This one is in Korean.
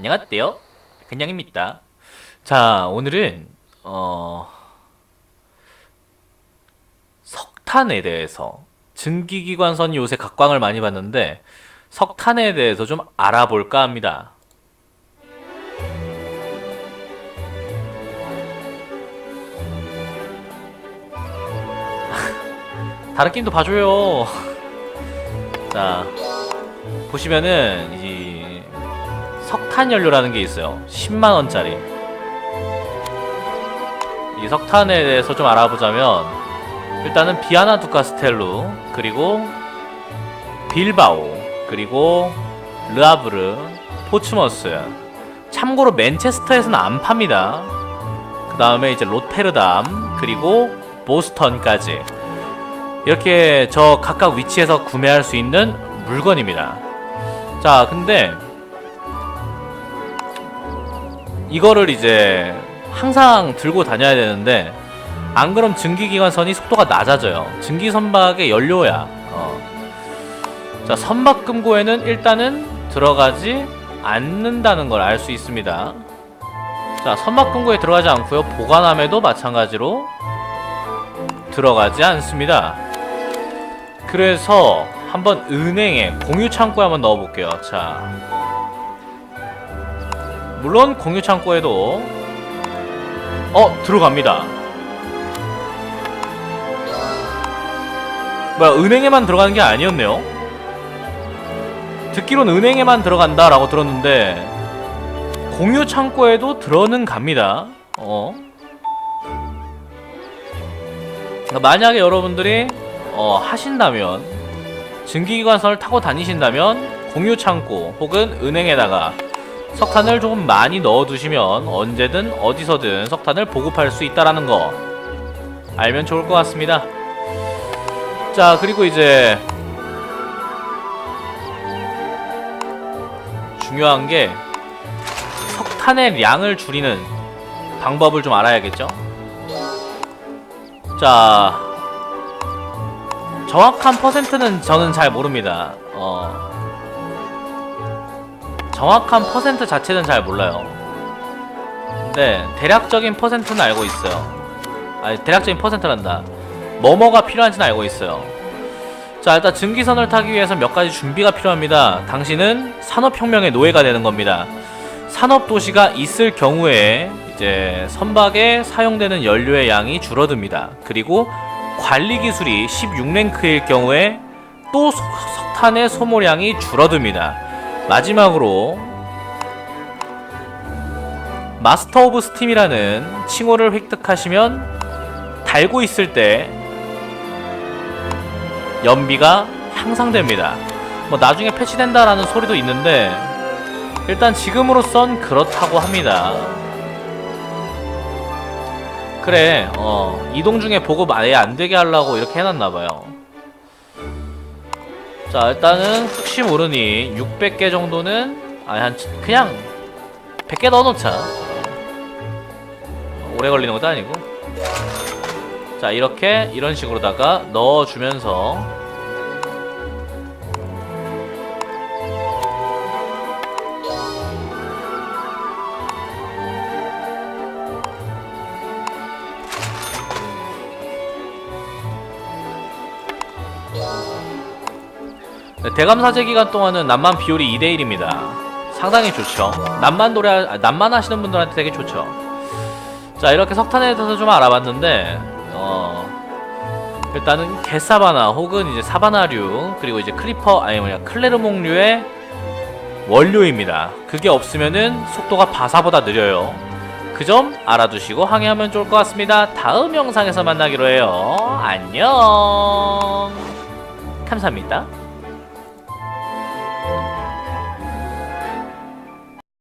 안녕하세요. 그냥입니다. 자, 오늘은 어 석탄에 대해서 증기기관선이 요새 각광을 많이 받는데 석탄에 대해서 좀 알아볼까 합니다. 다른 게임도 봐줘요. 자, 보시면은 이 석탄 연료라는 게 있어요. 10만 원짜리. 이 석탄에 대해서 좀 알아보자면 일단은 비아나 두카스텔루 그리고 빌바오 그리고 르아브르 포츠머스 참고로 맨체스터에서는 안 팝니다. 그 다음에 이제 로테르담 그리고 보스턴까지 이렇게 저 각각 위치에서 구매할 수 있는 물건입니다. 자, 근데 이거를 이제 항상 들고 다녀야 되는데 안 그럼 증기기관선이 속도가 낮아져요. 증기선박의 연료야. 어. 자, 선박금고에는 일단은 들어가지 않는다는 걸 알 수 있습니다. 자, 선박금고에 들어가지 않고요. 보관함에도 마찬가지로 들어가지 않습니다. 그래서 한번 은행에 공유 창고에 한번 넣어볼게요. 자, 물론 공유 창고에도 어 들어갑니다. 뭐야 은행에만 들어가는 게 아니었네요. 듣기로는 은행에만 들어간다 라고 들었는데 공유 창고에도 들어는 갑니다. 어. 그러니까 만약에 여러분들이 어, 하신다면 증기기관선을 타고 다니신다면 공유 창고 혹은 은행에다가 석탄을 조금 많이 넣어두시면 언제든 어디서든 석탄을 보급할 수 있다라는 거 알면 좋을 것 같습니다. 자 그리고 이제 중요한 게 석탄의 양을 줄이는 방법을 좀 알아야겠죠. 자 정확한 퍼센트는 저는 잘 모릅니다. 어, 정확한 퍼센트 자체는 잘 몰라요. 근데 대략적인 퍼센트는 알고 있어요. 아니 대략적인 퍼센트란다. 뭐뭐가 필요한지는 알고 있어요. 자 일단 증기선을 타기 위해서 몇 가지 준비가 필요합니다. 당신은 산업혁명의 노예가 되는 겁니다. 산업도시가 있을 경우에 이제 선박에 사용되는 연료의 양이 줄어듭니다. 그리고 관리 기술이 16랭크일 경우에 또 석- 석탄의 소모량이 줄어듭니다. 마지막으로 마스터 오브 스팀이라는 칭호를 획득하시면 달고 있을 때 연비가 향상됩니다. 뭐 나중에 패치된다라는 소리도 있는데 일단 지금으로선 그렇다고 합니다. 그래, 어, 이동 중에 보급 아예 안 되게 하려고 이렇게 해놨나봐요. 자, 일단은 혹시 모르니 600개 정도는, 아니, 한, 그냥 100개 넣어놓자. 오래 걸리는 것도 아니고. 자, 이렇게, 이런 식으로다가 넣어주면서 대감사제 기간 동안은 남만 비율이 2대1입니다. 상당히 좋죠. 남만 노래, 아, 남만 하시는 분들한테 되게 좋죠. 자, 이렇게 석탄에 대해서 좀 알아봤는데, 어, 일단은 개사바나 혹은 이제 사바나류, 그리고 이제 크리퍼, 아니 뭐냐, 클레르몽류의 원료입니다. 그게 없으면은 속도가 바사보다 느려요. 그 점 알아두시고 항해하면 좋을 것 같습니다. 다음 영상에서 만나기로 해요. 안녕. 감사합니다.